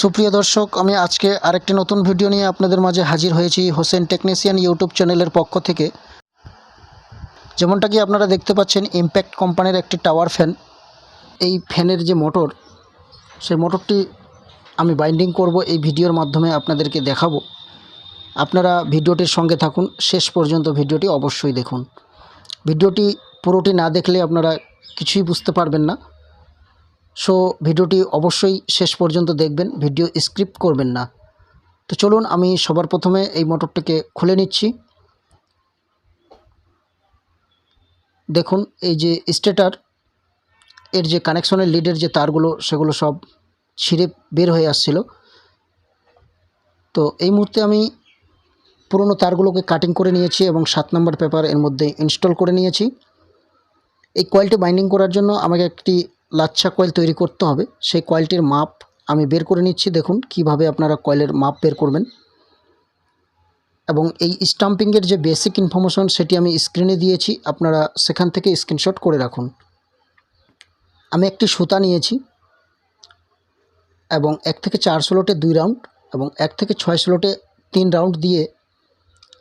সুপ্রিয় দর্শক, আমি আজকে আরেকটি নতুন ভিডিও নিয়ে আপনাদের মাঝে হাজির হয়েছি হোসেন টেকনিশিয়ান ইউটিউব চ্যানেলের পক্ষ থেকে। যেমনটা কি আপনারা দেখতে পাচ্ছেন ইম্প্যাক্ট কোম্পানির একটি টাওয়ার ফ্যান এই ফ্যানের যে মোটর সেই মোটরটি আমি বাইন্ডিং করব, এই ভিডিওর মাধ্যমে আপনাদেরকে দেখাবো। আপনারা ভিডিওটির সঙ্গে থাকুন, শেষ পর্যন্ত ভিডিওটি অবশ্যই দেখুন। ভিডিওটি পুরোটি না দেখলে আপনারা কিছুই বুঝতে পারবেন না। সো ভিডিওটি অবশ্যই শেষ পর্যন্ত দেখবেন, ভিডিও স্ক্রিপ্ট করবেন না। তো চলুন, আমি সবার প্রথমে এই মোটরটিকে খুলে নিচ্ছি। দেখুন, এই যে স্টেটার এর যে কানেকশনের লিডের যে তারগুলো, সেগুলো সব ছিঁড়ে বের হয়ে আসছিল। তো এই মুহূর্তে আমি পুরনো তারগুলোকে কাটিং করে নিয়েছি এবং সাত নম্বর পেপার এর মধ্যে ইনস্টল করে নিয়েছি। এই কয়েলটি বাইন্ডিং করার জন্য আমাকে একটি লাচ্ছা কয়েল তৈরি করতে হবে। সেই কয়েলটির মাপ আমি বের করে নিচ্ছি। দেখুন কীভাবে আপনারা কয়েলের মাপ বের করবেন। এবং এই স্টাম্পিংয়ের যে বেসিক ইনফরমেশন সেটি আমি স্ক্রিনে দিয়েছি। আপনারা সেখান থেকে স্ক্রিনশট করে রাখুন। আমি একটি সুতা নিয়েছি এবং এক থেকে চার স্লটে দুই রাউন্ড এবং এক থেকে ছয় স্লটে তিন রাউন্ড দিয়ে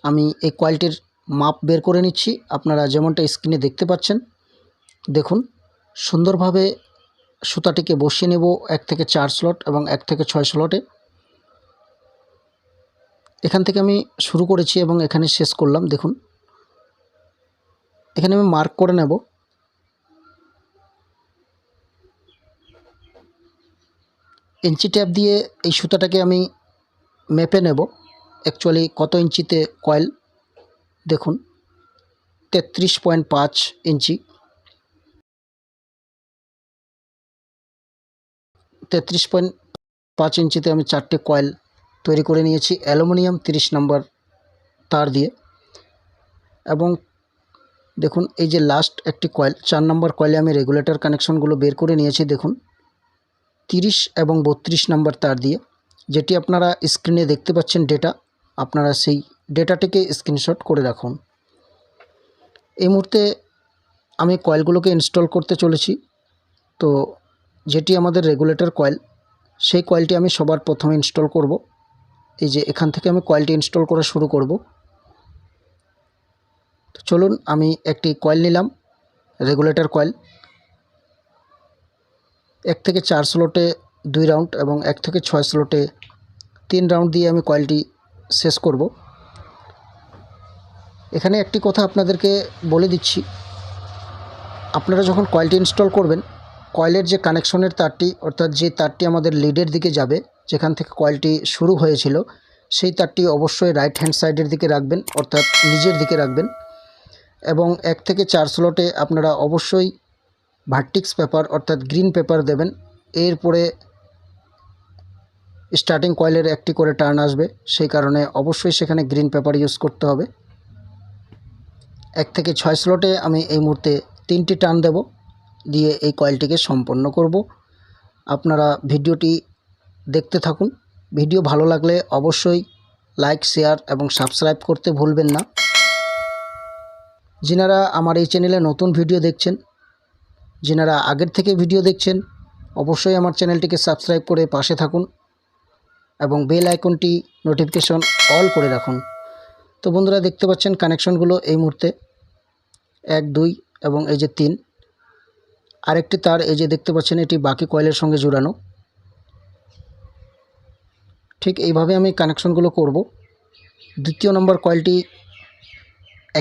আমি এই কয়েলটির মাপ বের করে নিচ্ছি। আপনারা যেমনটা স্ক্রিনে দেখতে পাচ্ছেন। দেখুন সুন্দরভাবে সুতাটিকে বসিয়ে নেব এক থেকে চার স্লট এবং এক থেকে ছয় স্লটে এখান থেকে আমি শুরু করেছি এবং এখানে শেষ করলাম, দেখুন। এখানে আমি মার্ক করে নেব। ইঞ্চি ট্যাপ দিয়ে এই সুতাটাকে আমি মেপে নেব। অ্যাকচুয়ালি কত ইঞ্চিতে কয়েল দেখুন, তেত্রিশ পয়েন্ট পাঁচ ইঞ্চি। তেত্রিশ পয়েন্ট পাঁচ ইঞ্চিতে আমি চারটে কয়েল তৈরি করে নিয়েছি। অ্যালুমিনিয়াম তিরিশ নম্বর তার দিয়ে। এবং দেখুন, এই যে লাস্ট একটি কয়েল, চার নম্বর কয়েলে আমি রেগুলেটর কানেকশনগুলো বের করে নিয়েছি, দেখুন। তিরিশ এবং বত্রিশ নম্বর তার দিয়ে। যেটি আপনারা স্ক্রিনে দেখতে পাচ্ছেন ডেটা আপনারা সেই ডেটাটিকে স্ক্রিনশট করে রাখুন। এই মুহূর্তে আমি কয়েলগুলোকে ইনস্টল করতে চলেছি। তো যেটি আমাদের রেগুলেটর কয়েল সেই কয়েলটি আমি সবার প্রথমে ইনস্টল করব। এই যে এখান থেকে আমি কয়েলটি ইনস্টল করা শুরু করব। তো চলুন, আমি একটি কয়েল নিলাম রেগুলেটর কয়েল এক থেকে চার স্লোটে দুই রাউন্ড এবং এক থেকে ছয় স্লোটে তিন রাউন্ড দিয়ে আমি কয়েলটি শেষ করব। এখানে একটি কথা আপনাদেরকে বলে দিচ্ছি। আপনারা যখন কয়েলটি ইনস্টল করবেন কয়েলের যে কানেকশনের তারটি, অর্থাৎ যে তারটি আমাদের লিডের দিকে যাবে, যেখান থেকে কয়েলটি শুরু হয়েছিল, সেই তারটি অবশ্যই রাইট হ্যান্ড সাইডের দিকে রাখবেন, অর্থাৎ নিজের দিকে রাখবেন। এবং এক থেকে চার স্লটে আপনারা অবশ্যই ভার্টিক্স পেপার অর্থাৎ গ্রিন পেপার দেবেন। এরপরে স্টার্টিং কয়েলের একটি করে টার্ন আসবে, সেই কারণে অবশ্যই সেখানে গ্রিন পেপার ইউজ করতে হবে। এক থেকে ছয় স্লটে আমি এই মুহূর্তে তিনটি টার্ন দেব। দিয়ে এই কয়েলটিকে সম্পন্ন করব। আপনারা ভিডিওটি দেখতে থাকুন। ভিডিও ভালো লাগলে অবশ্যই লাইক, শেয়ার এবং সাবস্ক্রাইব করতে ভুলবেন না। যিনারা আমার এই চ্যানেলে নতুন ভিডিও দেখছেন, যিনারা আগের থেকে ভিডিও দেখছেন, অবশ্যই আমার চ্যানেলটিকে সাবস্ক্রাইব করে পাশে থাকুন এবং বেল আইকনটি নোটিফিকেশন অল করে রাখুন। তো বন্ধুরা, দেখতে পাচ্ছেন কানেকশনগুলো এই মুহূর্তে। এক, দুই এবং এই যে তিন। আরেকটি তার, এই যে দেখতে পাচ্ছেন, এটি বাকি কয়েলের সঙ্গে জুড়ানো। ঠিক এইভাবে আমি কানেকশনগুলো করব। দ্বিতীয় নম্বর কয়েলটি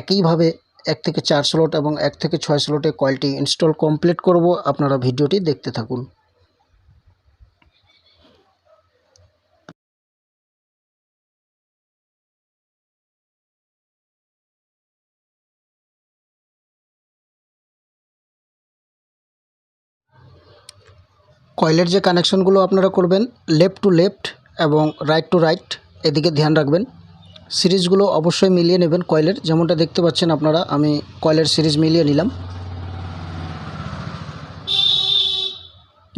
একইভাবে এক থেকে চার স্লট এবং এক থেকে ছয় স্লটে কয়েলটি ইনস্টল কমপ্লিট করব। আপনারা ভিডিওটি দেখতে থাকুন। কয়েলের যে কানেকশনগুলো আপনারা করবেন, লেফট টু লেফট এবং রাইট টু রাইট, এদিকে ধ্যান রাখবেন। সিরিজগুলো অবশ্যই মিলিয়ে নেবেন কয়েলের। যেমনটা দেখতে পাচ্ছেন আপনারা, আমি কয়েলের সিরিজ মিলিয়ে নিলাম।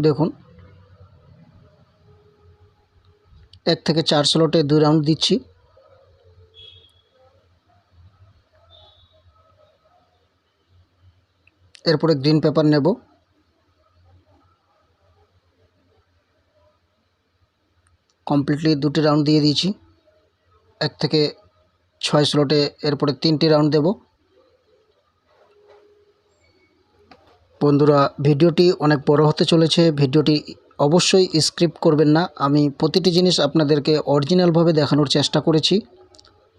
দেখুন। এক থেকে চার স্লটে দুই রাউন্ড দিচ্ছি। এরপরে গ্রিন পেপার নেব। কমপ্লিটলি দুটি রাউন্ড দিয়ে দিয়েছি। এক থেকে ছয় স্লটে এরপরে তিনটি রাউন্ড দেব। বন্ধুরা, ভিডিওটি অনেক বড় হতে চলেছে। ভিডিওটি অবশ্যই স্ক্রিপ্ট করবেন না। আমি প্রতিটি জিনিস আপনাদেরকে অরিজিনালভাবে দেখানোর চেষ্টা করেছি।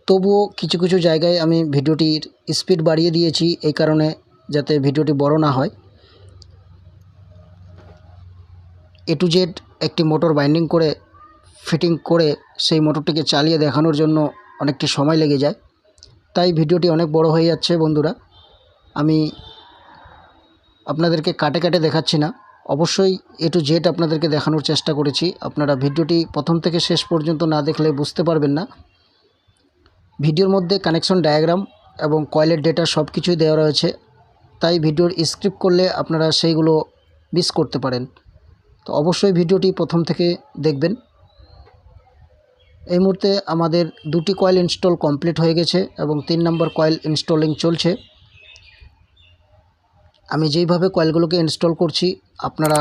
তবুও কিছু কিছু জায়গায় আমি ভিডিওটির স্পিড বাড়িয়ে দিয়েছি এই কারণে যাতে ভিডিওটি বড় না হয়। এ টু জেড একটি মোটর বাইন্ডিং করে ফিটিং করে সেই মোটরটিকে চালিয়ে দেখানোর জন্য অনেকটি সময় লেগে যায়। তাই ভিডিওটি অনেক বড় হয়ে যাচ্ছে বন্ধুরা। আমি আপনাদেরকে কাটে কাটে দেখাচ্ছি না। অবশ্যই এ টু জেড আপনাদেরকে দেখানোর চেষ্টা করেছি। আপনারা ভিডিওটি প্রথম থেকে শেষ পর্যন্ত না দেখলে বুঝতে পারবেন না। ভিডিওর মধ্যে কানেকশন ডায়াগ্রাম এবং কয়েলের ডেটা সব কিছুই দেওয়া রয়েছে। তাই ভিডিওর স্ক্রিপ্ট করলে আপনারা সেইগুলো মিস করতে পারেন। তো অবশ্যই ভিডিওটি প্রথম থেকে দেখবেন। এই মুহূর্তে আমাদের দুটি কয়েল ইনস্টল কমপ্লিট হয়ে গেছে এবং তিন নম্বর কয়েল ইনস্টলিং চলছে। আমি যেইভাবে কয়েলগুলোকে ইনস্টল করছি, আপনারা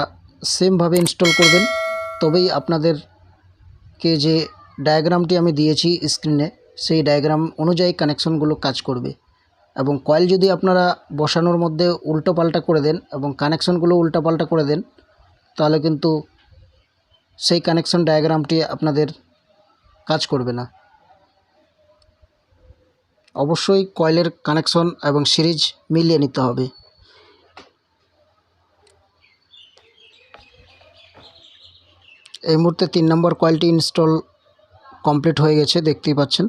সেমভাবে ইনস্টল করবেন। তবেই আপনাদেরকে যে ডায়াগ্রামটি আমি দিয়েছি স্ক্রিনে সেই ডায়াগ্রাম অনুযায়ী কানেকশনগুলো কাজ করবে। এবং কয়েল যদি আপনারা বসানোর মধ্যে উল্টো পাল্টা করে দেন এবং কানেকশনগুলো উল্টো পাল্টা করে দেন, তাহলে কিন্তু সেই কানেকশন ডায়াগ্রামটি আপনাদের কাজ করবে না। অবশ্যই কয়েলের কানেকশন এবং সিরিজ মিলিয়ে নিতে হবে। এই মুহূর্তে তিন নম্বর কয়েলটি ইনস্টল কমপ্লিট হয়ে গেছে, দেখতেই পাচ্ছেন।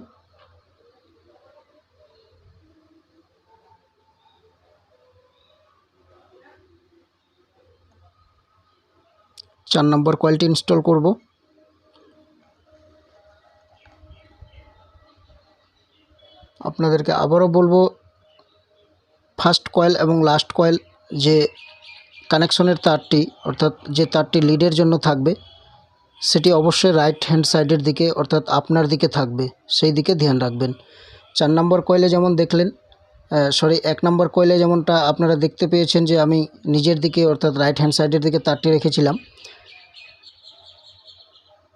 চার নম্বর কয়েলটি ইনস্টল করব। আপনাদেরকে আবারও বলব ফার্স্ট কয়েল এবং লাস্ট কয়েল যে কানেকশনের তারটি, অর্থাৎ যে তারটি লিডের জন্য থাকবে, সেটি অবশ্যই রাইট হ্যান্ড সাইডের দিকে, অর্থাৎ আপনার দিকে থাকবে। সেই দিকে ধ্যান রাখবেন। চার নম্বর কয়েলে যেমন দেখলেন সরি এক নম্বর কয়েলে যেমনটা আপনারা দেখতে পেয়েছেন যে আমি নিজের দিকে, অর্থাৎ রাইট হ্যান্ড সাইডের দিকে তারটি রেখেছিলাম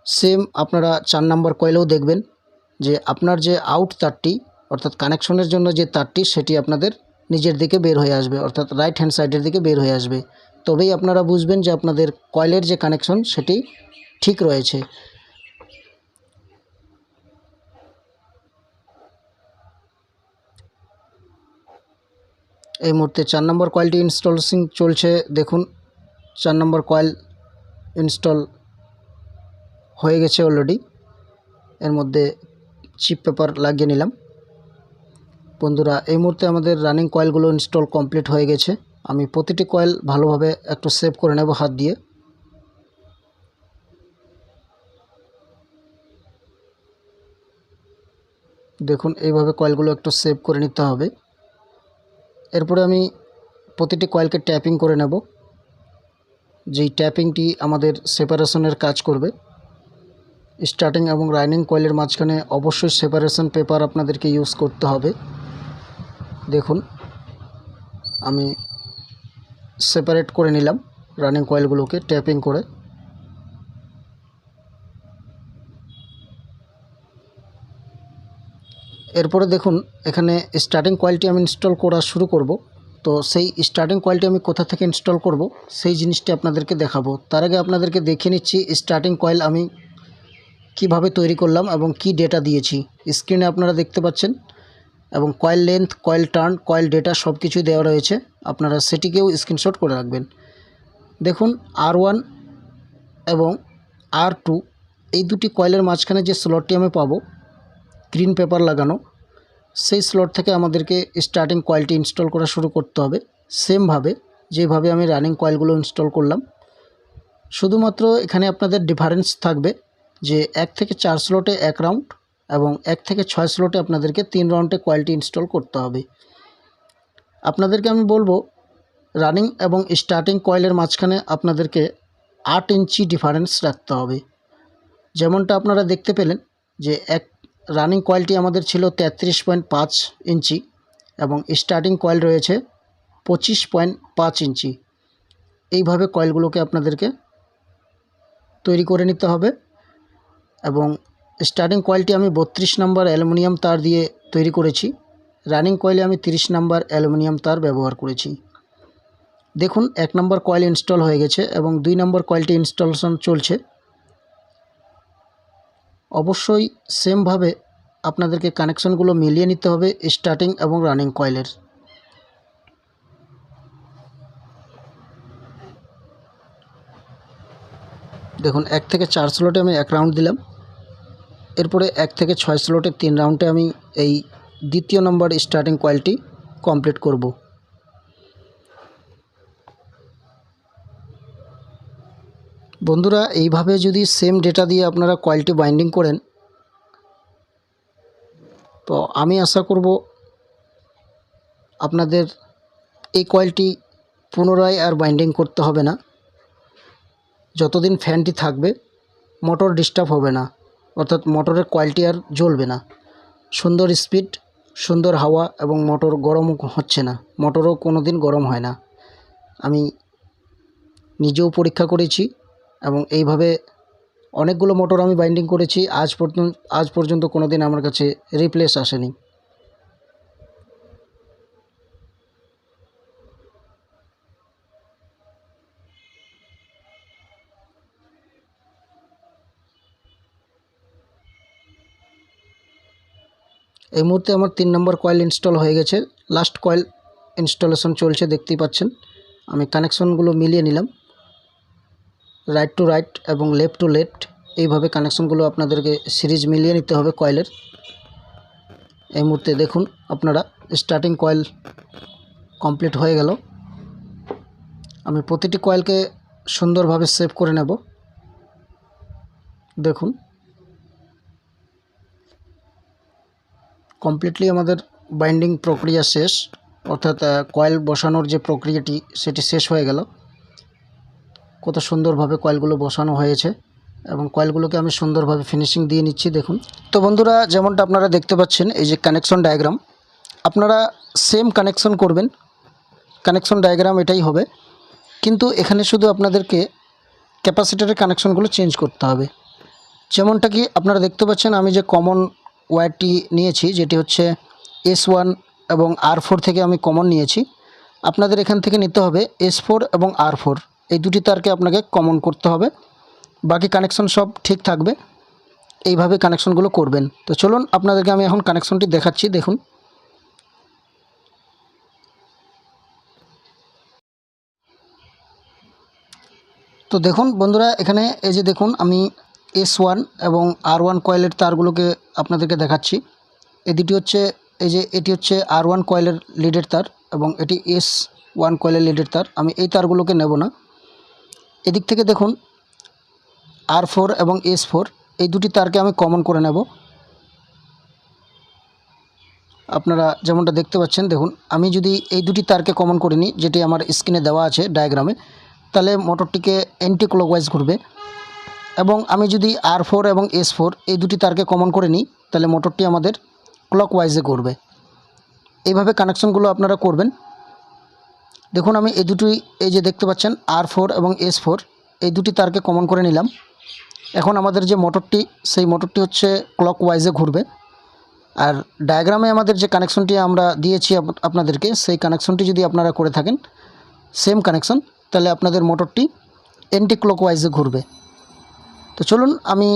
সেম আপনারা চার নম্বর কয়েলেও দেখবেন যে আপনার যে আউট তারটি অর্থাৎ কানেকশনের জন্য যে তারটি সেটি আপনাদের নিজের দিকে বের হয়ে আসবে, অর্থাৎ রাইট হ্যান্ড সাইডের দিকে বের হয়ে আসবে। তবেই আপনারা বুঝবেন যে আপনাদের কয়েলের যে কানেকশন সেটি ঠিক রয়েছে। এই মুহূর্তে চার নম্বর কয়েলটি ইনস্টলসিং চলছে, দেখুন। চার নম্বর কয়েল ইনস্টল হয়ে গেছে অলরেডি এর মধ্যে চিপ পেপার লাগিয়ে নিলাম। বন্ধুরা, এই মুহূর্তে আমাদের রানিং কয়েলগুলো ইনস্টল কমপ্লিট হয়ে গেছে। আমি প্রতিটি কয়েল ভালোভাবে একটু সেভ করে নেব হাত দিয়ে। দেখুন, এইভাবে কয়েলগুলো একটু সেভ করে নিতে হবে। এরপরে আমি প্রতিটি কয়েলকে ট্যাপিং করে নেব। যেই ট্যাপিংটি আমাদের সেপারেশনের কাজ করবে। স্টার্টিং এবং রানিং কয়েলের মাঝখানে অবশ্যই সেপারেশন পেপার আপনাদেরকে ইউজ করতে হবে। দেখুন, আমি সেপারেট করে নিলাম রানিং কয়েলগুলোকে ট্যাপিং করে। এরপরে দেখুন, এখানে স্টার্টিং কোয়ালিটি আমি ইনস্টল করা শুরু করব। তো সেই স্টার্টিং কোয়ালিটি আমি কোথা থেকে ইনস্টল করব, সেই জিনিসটি আপনাদেরকে দেখাবো। তার আগে আপনাদেরকে দেখে নিচ্ছি স্টার্টিং কয়েল আমি কীভাবে তৈরি করলাম এবং কি ডেটা দিয়েছি। স্ক্রিনে আপনারা দেখতে পাচ্ছেন এবং coil length coil turn coil data সব কিছুই দেওয়া রয়েছে। আপনারা সেটিকেও স্ক্রিনশট করে রাখবেন। দেখুন আর ওয়ান এবং আর টু এই দুটি কয়েলের মাঝখানে যে স্লটটি আমি পাবো গ্রিন পেপার লাগানো, সেই স্লট থেকে আমাদেরকে স্টার্টিং কয়েলটি ইনস্টল করা শুরু করতে হবে। সেমভাবে যেভাবে আমি রানিং কয়েলগুলো ইনস্টল করলাম। শুধুমাত্র এখানে আপনাদের ডিফারেন্স থাকবে যে এক থেকে চার স্লটে এক রাউন্ড এবং এক থেকে ছয় স্লোটে আপনাদেরকে তিন রাউন্ডে কয়েলটি ইনস্টল করতে হবে। আপনাদেরকে আমি বলব, রানিং এবং স্টার্টিং কয়েলের মাঝখানে আপনাদেরকে আট ইঞ্চি ডিফারেন্স রাখতে হবে। যেমনটা আপনারা দেখতে পেলেন যে এক রানিং কয়েলটি আমাদের ছিল তেত্রিশ পয়েন্ট পাঁচ ইঞ্চি এবং স্টার্টিং কয়েল রয়েছে পঁচিশ পয়েন্ট পাঁচ ইঞ্চি। এইভাবে কয়েলগুলোকে আপনাদেরকে তৈরি করে নিতে হবে এবং স্টার্টিং কয়েলটি আমি বত্রিশ নম্বর অ্যালুমিনিয়াম তার দিয়ে তৈরি করেছি। রানিং কয়েলে আমি তিরিশ নম্বর অ্যালুমিনিয়াম তার ব্যবহার করেছি। দেখুন, এক নম্বর কয়েল ইনস্টল হয়ে গেছে এবং দুই নম্বর কয়েলটি ইনস্টলেশন চলছে। অবশ্যই সেমভাবে আপনাদেরকে কানেকশনগুলো মিলিয়ে নিতে হবে স্টার্টিং এবং রানিং কয়েলের। দেখুন, এক থেকে চার স্লটে আমি এক রাউন্ড দিলাম। এরপরে এক থেকে ছয় স্লটের তিন রাউন্ডে আমি এই দ্বিতীয় নম্বর স্টার্টিং কয়েলটি কমপ্লিট করব। বন্ধুরা, এইভাবে যদি সেম ডেটা দিয়ে আপনারা কয়েলটি বাইন্ডিং করেন, তো আমি আশা করব আপনাদের এই কয়েলটি পুনরায় আর বাইন্ডিং করতে হবে না। যতদিন ফ্যানটি থাকবে মোটর ডিস্টার্ব হবে না। অর্থাৎ মোটরের কোয়ালিটি আর জ্বলবে না। সুন্দর স্পিড সুন্দর হাওয়া এবং মোটর গরম হচ্ছে না। মোটরও কোনো দিন গরম হয় না। আমি নিজেও পরীক্ষা করেছি এবং এইভাবে অনেকগুলো মোটর আমি বাইন্ডিং করেছি। আজ পর্যন্ত আজ পর্যন্ত কোনো দিন আমার কাছে রিপ্লেস আসেনি। এই মুহূর্তে আমার তিন নম্বর কয়েল ইনস্টল হয়ে গেছে। লাস্ট কয়েল ইনস্টলেশন চলছে, দেখতেই পাচ্ছেন। আমি কানেকশনগুলো মিলিয়ে নিলাম। রাইট টু রাইট এবং লেফট টু লেফট এইভাবে কানেকশনগুলো আপনাদেরকে সিরিজ মিলিয়ে নিতে হবে কয়েলের এই মুহূর্তে দেখুন, আপনারা স্টার্টিং কয়েল কমপ্লিট হয়ে গেল। আমি প্রতিটি কয়েলকে সুন্দরভাবে সেভ করে নেব। দেখুন। কমপ্লিটলি আমাদের বাইন্ডিং প্রক্রিয়া শেষ, অর্থাৎ কয়েল বসানোর যে প্রক্রিয়াটি, সেটি শেষ হয়ে গেল। কত সুন্দরভাবে কয়েলগুলো বসানো হয়েছে এবং কয়েলগুলোকে আমি সুন্দরভাবে ফিনিশিং দিয়ে নিচ্ছি, দেখুন। তো বন্ধুরা, যেমনটা আপনারা দেখতে পাচ্ছেন, এই যে কানেকশন ডায়াগ্রাম আপনারা সেম কানেকশন করবেন। কানেকশন ডায়াগ্রাম এটাই হবে। কিন্তু এখানে শুধু আপনাদেরকে ক্যাপাসিটারের কানেকশনগুলো চেঞ্জ করতে হবে। যেমনটা কি আপনারা দেখতে পাচ্ছেন, আমি যে কমন ওয়্যারটি নিয়েছি, যেটি হচ্ছে এস ওয়ান এবং আর ফোর থেকে আমি কমন নিয়েছি। আপনাদের এখান থেকে নিতে হবে এস ফোর এবং আর ফোর। এই দুটি তারকে আপনাকে কমন করতে হবে। বাকি কানেকশন সব ঠিক থাকবে। এইভাবে কানেকশনগুলো করবেন। তো চলুন, আপনাদেরকে আমি এখন কানেকশনটি দেখাচ্ছি, দেখুন। তো দেখুন বন্ধুরা, এখানে এই যে দেখুন, আমি এস ওয়ান এবং আর ওয়ান কয়েলের তারগুলোকে আপনাদেরকে দেখাচ্ছি। এই দুটি হচ্ছে, এই যে এটি হচ্ছে আর ওয়ান কয়েলের লিডের তার এবং এটি এস ওয়ান কয়েলের লিডের তার। আমি এই তারগুলোকে নেব না। এদিক থেকে দেখুন আর ফোর এবং এস ফোর এই দুটি তারকে আমি কমন করে নেব। আপনারা যেমনটা দেখতে পাচ্ছেন, দেখুন, আমি যদি এই দুটি তারকে কমন করে নিই, যেটি আমার স্ক্রিনে দেওয়া আছে ডায়াগ্রামে তাহলে মোটরটিকে অ্যান্টি ক্লকওয়াইজ ঘুরবে। এবং আমি যদি আর ফোর এবং এস ফোর এই দুটি তারকে কমন করে নিই, তাহলে মোটরটি আমাদের ক্লকওয়াইজে করবে। এইভাবে কানেকশনগুলো আপনারা করবেন। দেখুন, আমি এই দুটি, এই যে দেখতে পাচ্ছেন আর ফোর এবং এস ফোর এই দুটি তারকে কমন করে নিলাম। এখন আমাদের যে মোটরটি, সেই মোটরটি হচ্ছে ক্লকওয়াইজে ঘুরবে। আর ডায়াগ্রামে আমাদের যে কানেকশনটি আমরা দিয়েছি আপ- আপনাদেরকে, সেই কানেকশনটি যদি আপনারা করে থাকেন সেম কানেকশন তাহলে আপনাদের মোটরটি এন্টি ক্লকওয়াইজে ঘুরবে। তো চলুন আমি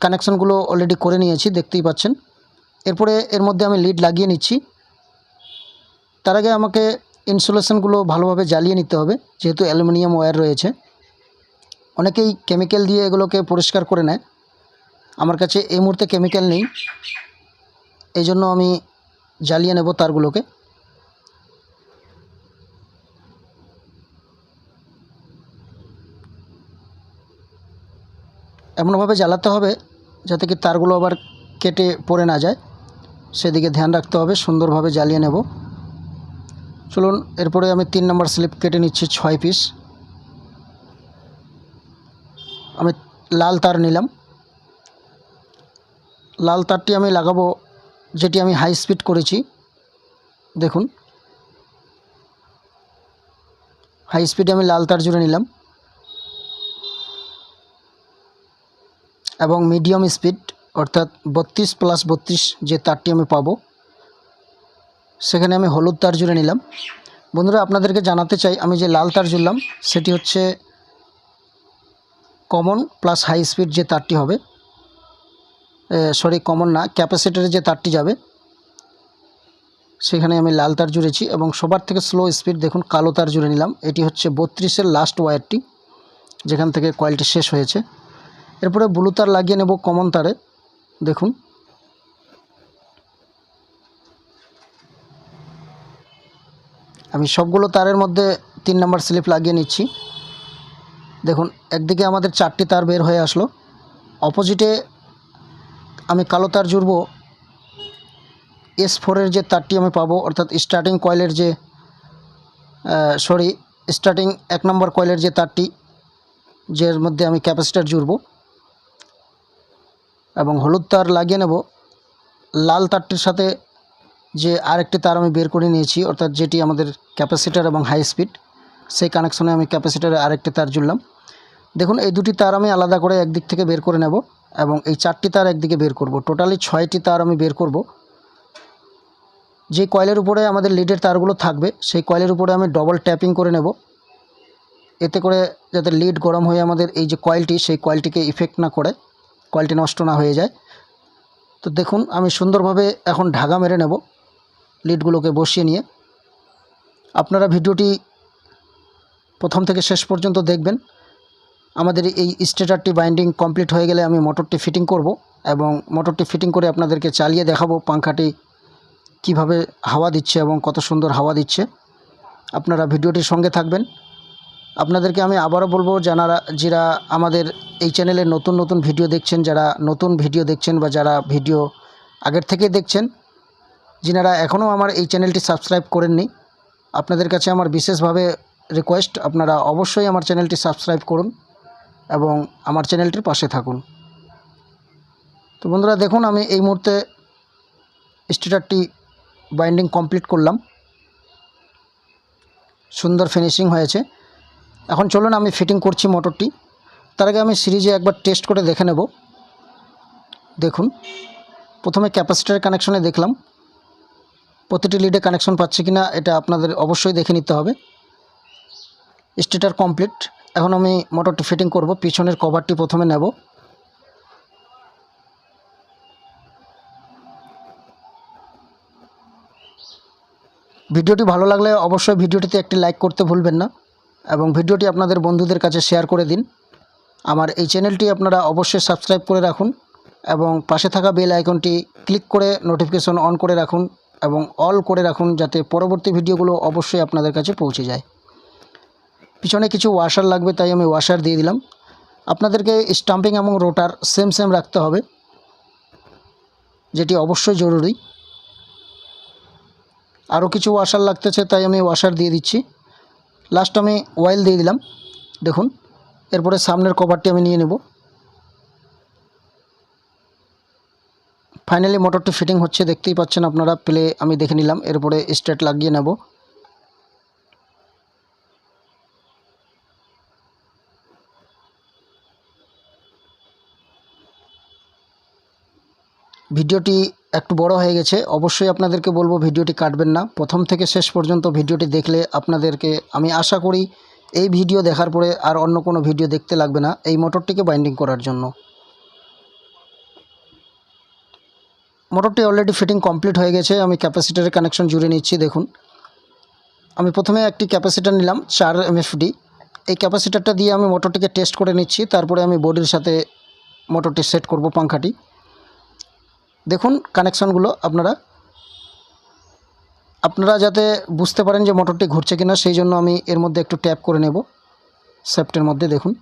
কানেকশানগুলো অলরেডি করে নিয়েছি, দেখতেই পাচ্ছেন। এরপরে এর মধ্যে আমি লিড লাগিয়ে নিচ্ছি। তার আগে আমাকে ইনসুলেশনগুলো ভালোভাবে জ্বালিয়ে নিতে হবে, যেহেতু অ্যালুমিনিয়াম ওয়্যার রয়েছে। অনেকেই কেমিক্যাল দিয়ে এগুলোকে পরিষ্কার করে নেয়। আমার কাছে এই মুহূর্তে কেমিক্যাল নেই। এই জন্য আমি জ্বালিয়ে নেব তারগুলোকে। এমনভাবে জ্বালাতে হবে যাতে কি তারগুলো আবার কেটে পড়ে না যায়। সেদিকে ধ্যান রাখতে হবে, সুন্দরভাবে জ্বালিয়ে নেব। চলুন, এরপরে আমি তিন নম্বর স্লিপ কেটে নিচ্ছি ছয় পিস। আমি লাল তার নিলাম। লাল তারটি আমি লাগাবো, যেটি আমি হাই স্পিড করেছি। দেখুন। হাই স্পিডে আমি লাল তার জুড়ে নিলাম। এবং মিডিয়াম স্পিড অর্থাৎ বত্রিশ প্লাস বত্রিশ যে তারটি আমি পাবো, সেখানে আমি হলুদ তার জুড়ে নিলাম। বন্ধুরা, আপনাদেরকে জানাতে চাই, আমি যে লাল তার জুড়লাম, সেটি হচ্ছে কমন প্লাস হাই স্পিড যে তারটি হবে সরি কমন না ক্যাপাসিটারের যে তারটি যাবে, সেখানে আমি লাল তার জুড়েছি এবং সবার থেকে স্লো স্পিড দেখুন, কালো তার জুড়ে নিলাম। এটি হচ্ছে বত্রিশের লাস্ট ওয়্যারটি যেখান থেকে কয়েলটি শেষ হয়েছে। এরপরে ব্লু তার লাগিয়ে নেব কমন তারে দেখুন। আমি সবগুলো তারের মধ্যে তিন নাম্বার স্লিপ লাগিয়ে নিচ্ছি। দেখুন, একদিকে আমাদের চারটি তার বের হয়ে আসলো। অপোজিটে আমি কালো তার জুড়ব। এস ফোরের যে তারটি আমি পাবো, অর্থাৎ স্টার্টিং কয়েলের যে সরি স্টার্টিং এক নম্বর কয়েলের যে তারটি যের মধ্যে আমি ক্যাপাসিটার জুড়ব। এবং হলুদ তার লাগিয়ে নেব। লাল তারটির সাথে যে আরেকটি তার আমি বের করে নিয়েছি, অর্থাৎ যেটি আমাদের ক্যাপাসিটার এবং হাই স্পিড, সেই কানেকশনে আমি ক্যাপাসিটারে আরেকটি তার জুড়লাম। দেখুন, এই দুটি তার আমি আলাদা করে একদিক থেকে বের করে নেব এবং এই চারটি তার একদিকে বের করব। টোটালি ছয়টি তার আমি বের করব। যে কয়েলের উপরে আমাদের লিডের তারগুলো থাকবে, সেই কয়েলের উপরে আমি ডবল ট্যাপিং করে নেব। এতে করে যাতে লিড গরম হয়ে আমাদের এই যে কয়েলটি, সেই কয়েলটিকে ইফেক্ট না করে। কয়েলটি নষ্ট না হয়ে যায়। তো দেখুন, আমি সুন্দরভাবে এখন ঢাকা মেরে নেব লিডগুলোকে বসিয়ে নিয়ে। আপনারা ভিডিওটি প্রথম থেকে শেষ পর্যন্ত দেখবেন। আমাদের এই স্টেটারটি বাইন্ডিং কমপ্লিট হয়ে গেলে আমি মোটরটি ফিটিং করব এবং মোটরটি ফিটিং করে আপনাদেরকে চালিয়ে দেখাবো পাংখাটি কীভাবে হাওয়া দিচ্ছে এবং কত সুন্দর হাওয়া দিচ্ছে। আপনারা ভিডিওটির সঙ্গে থাকবেন। আপনাদেরকে আমি আবারও বলব, যারা যারা আমাদের এই চ্যানেলে নতুন নতুন ভিডিও দেখছেন, যারা নতুন ভিডিও দেখছেন বা যারা ভিডিও আগের থেকে দেখছেন, যিনারা এখনও আমার এই চ্যানেলটি সাবস্ক্রাইব করেননি, আপনাদের কাছে আমার বিশেষভাবে রিকোয়েস্ট আপনারা অবশ্যই আমার চ্যানেলটি সাবস্ক্রাইব করুন এবং আমার চ্যানেলটির পাশে থাকুন। তো বন্ধুরা, দেখুন, আমি এই মুহূর্তে স্টিটারটি বাইন্ডিং কমপ্লিট করলাম। সুন্দর ফিনিশিং হয়েছে। এখন চলুন আমি ফিটিং করছি মোটরটি তার আগে আমি সিরিজে একবার টেস্ট করে দেখে নেব। দেখুন, প্রথমে ক্যাপাসিটারের কানেকশনে দেখলাম। প্রতিটি লিডে কানেকশন পাচ্ছে কিনা এটা আপনাদের অবশ্যই দেখে নিতে হবে। স্টেটার কমপ্লিট এখন আমি মোটরটি ফিটিং করব, পিছনের কভারটি প্রথমে নেব। ভিডিওটি ভালো লাগলে অবশ্যই ভিডিওটিতে একটি লাইক করতে ভুলবেন না। এবং ভিডিওটি আপনাদের বন্ধুদের কাছে শেয়ার করে দিন। আমার এই চ্যানেলটি আপনারা অবশ্যই সাবস্ক্রাইব করে রাখুন এবং পাশে থাকা বেল আইকনটি ক্লিক করে নোটিফিকেশন অন করে রাখুন এবং অল করে রাখুন যাতে পরবর্তী ভিডিওগুলো অবশ্যই আপনাদের কাছে পৌঁছে যায়। পিছনে কিছু ওয়াশার লাগবে, তাই আমি ওয়াশার দিয়ে দিলাম। আপনাদেরকে স্টাম্পিং এবং রোটার সেম সেম রাখতে হবে, যেটি অবশ্যই জরুরি। আরও কিছু ওয়াশার লাগতেছে, তাই আমি ওয়াশার দিয়ে দিচ্ছি। লাস্ট আমি অয়েল দিয়ে দিলাম। দেখুন, এরপরে সামনের কভারটি আমি নিয়ে নেব। ফাইনালি মোটরটি ফিটিং হচ্ছে, দেখতেই পাচ্ছেন আপনারা প্লে আমি দেখে নিলাম। এরপরে স্ট্রেট লাগিয়ে নেব। ভিডিওটি একটু বড় হয়ে গেছে, অবশ্যই আপনাদেরকে বলব ভিডিওটি কাটবেন না। প্রথম থেকে শেষ পর্যন্ত ভিডিওটি দেখলে আপনাদেরকে আমি আশা করি এই ভিডিও দেখার পরে আর অন্য কোনো ভিডিও দেখতে লাগবে না এই মোটরটিকে বাইন্ডিং করার জন্য। মোটরটি অলরেডি ফিটিং কমপ্লিট হয়ে গেছে, আমি ক্যাপাসিটারের কানেকশন জুড়ে নিচ্ছি, দেখুন। আমি প্রথমে একটি ক্যাপাসিটার নিলাম, চার এমএফডি এই ক্যাপাসিটারটা দিয়ে আমি মোটরটিকে টেস্ট করে নিচ্ছি, তারপরে আমি বডির সাথে মোটরটি সেট করব পাংখাটি। দেখুন কানেকশনগুলো আপনারা। আপনারা যাতে বুঝতে পারেন যে মোটরটি ঘুরছে কিনা, সেই জন্য আমি এর মধ্যে একটু ট্যাপ করে নেব। সেফটের মধ্যে দেখুন।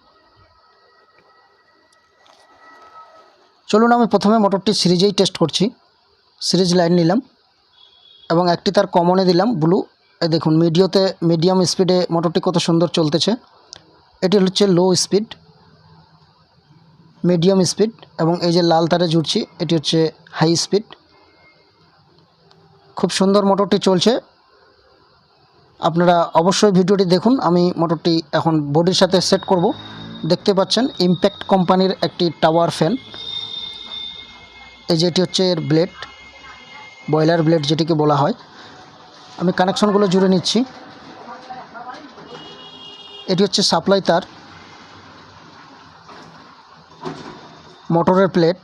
চলুন আমি প্রথমে মোটরটি সিরিজেই টেস্ট করছি। সিরিজ লাইন নিলাম এবং একটি তার কমনে দিলাম, ব্লু। এ দেখুন মিডিওতে মিডিয়াম স্পিডে মোটরটি কত সুন্দর চলতেছে। এটি হচ্ছে লো স্পিড মিডিয়াম স্পিড এবং এই যে লাল তারে জুড়ছি, এটি হচ্ছে হাই স্পিড। খুব সুন্দর মোটরটি চলছে। আপনারা অবশ্যই ভিডিওটি দেখুন, আমি মোটরটি এখন বডির সাথে সেট করব। দেখতে পাচ্ছেন ইম্প্যাক্ট কোম্পানির একটি টাওয়ার ফ্যান। এই যেটি হচ্ছে এর ব্লেড, বয়লার ব্লেড যেটিকে বলা হয়। আমি কানেকশনগুলো জুড়ে নিচ্ছি। এটি হচ্ছে সাপ্লাই তার। মোটরের প্লেট।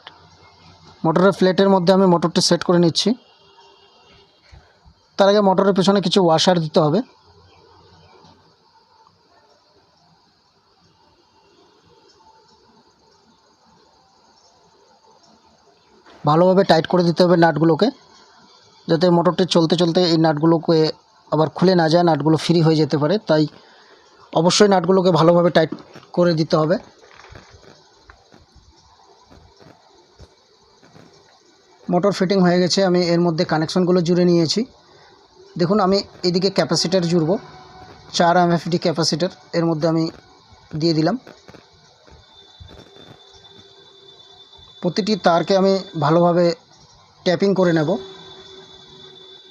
মোটরের প্লেটের মধ্যে আমি মোটরটি সেট করে নিচ্ছি। তার আগে মোটরের পেছনে কিছু ওয়াশার দিতে হবে। ভালোভাবে টাইট করে দিতে হবে নাটগুলোকে, যাতে মোটরটি চলতে চলতে এই নাটগুলোকে আবার খুলে না যায়, নাটগুলো ফ্রি হয়ে যেতে পারে। তাই অবশ্যই নাটগুলোকে ভালোভাবে টাইট করে দিতে হবে। মোটর ফিটিং হয়ে গেছে, আমি এর মধ্যে কানেকশনগুলো জুড়ে নিয়েছি। দেখুন, আমি এদিকে ক্যাপাসিটার জুড়ব, চার এমএফডি ক্যাপাসিটার এর মধ্যে আমি দিয়ে দিলাম। প্রতিটি তারকে আমি ভালোভাবে ট্যাপিং করে নেব।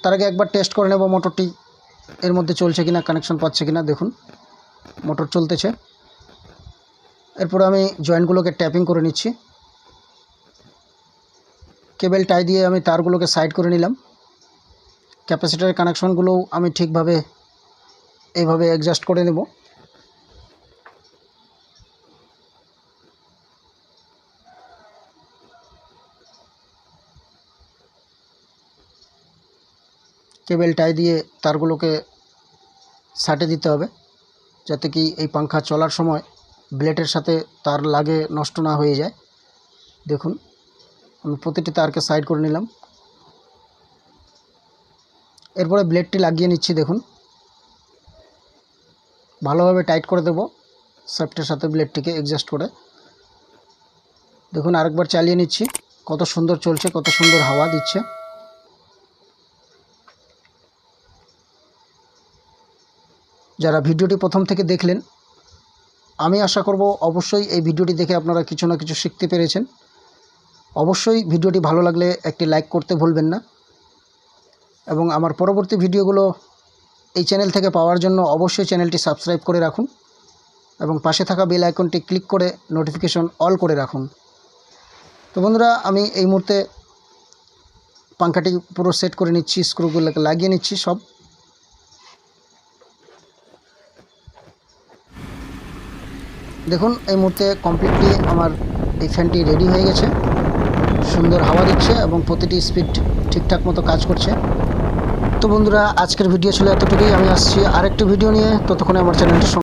তার আগে একবার টেস্ট করে নেব মোটরটি এর মধ্যে চলছে কিনা কানেকশন পাচ্ছে কিনা, দেখুন। মোটর চলতেছে। এরপর আমি জয়েন্টগুলোকে ট্যাপিং করে নিচ্ছি। কেবেল টাই দিয়ে আমি তারগুলোকে সাইড করে নিলাম। ক্যাপাসিটারের কানেকশনগুলোও আমি ঠিকভাবে এইভাবে অ্যাডজাস্ট করে নেব। কেবেল টাই দিয়ে তারগুলোকে সাটে দিতে হবে, যাতে কি এই পাংখা চলার সময় ব্লেডের সাথে তার লাগে নষ্ট না হয়ে যায়। দেখুন। আমি প্রতিটি তারকে সাইড করে নিলাম। এরপরে ব্লেডটি লাগিয়ে নিচ্ছি, দেখুন। ভালোভাবে টাইট করে দেব সেফটের সাথে ব্লেডটিকে অ্যাডজাস্ট করে। দেখুন, আরেকবার চালিয়ে নিচ্ছি। কত সুন্দর চলছে, কত সুন্দর হাওয়া দিচ্ছে। যারা ভিডিওটি প্রথম থেকে দেখলেন, আমি আশা করব অবশ্যই এই ভিডিওটি দেখে আপনারা কিছু না কিছু শিখতে পেরেছেন। অবশ্যই ভিডিওটি ভালো লাগলে একটি লাইক করতে ভুলবেন না। এবং আমার পরবর্তী ভিডিওগুলো এই চ্যানেল থেকে পাওয়ার জন্য অবশ্যই চ্যানেলটি সাবস্ক্রাইব করে রাখুন এবং পাশে থাকা বেল আইকনটি ক্লিক করে নোটিফিকেশন অল করে রাখুন। তো বন্ধুরা, আমি এই মুহূর্তে পাঙ্খাটি পুরো সেট করে নিচ্ছি স্ক্রুগুলোকে লাগিয়ে নিচ্ছি সব। দেখুন, এই মুহূর্তে কমপ্লিটলি আমার এই ফ্যানটি রেডি হয়ে গেছে। সুন্দর হাওয়া দিচ্ছে এবং প্রতিটি স্পিড ঠিকঠাক মতো কাজ করছে। তো বন্ধুরা, আজকের ভিডিও ছিল এতটুকুই। আমি আসছি আরেকটি ভিডিও নিয়ে। ততক্ষণে আমার চ্যানেলটি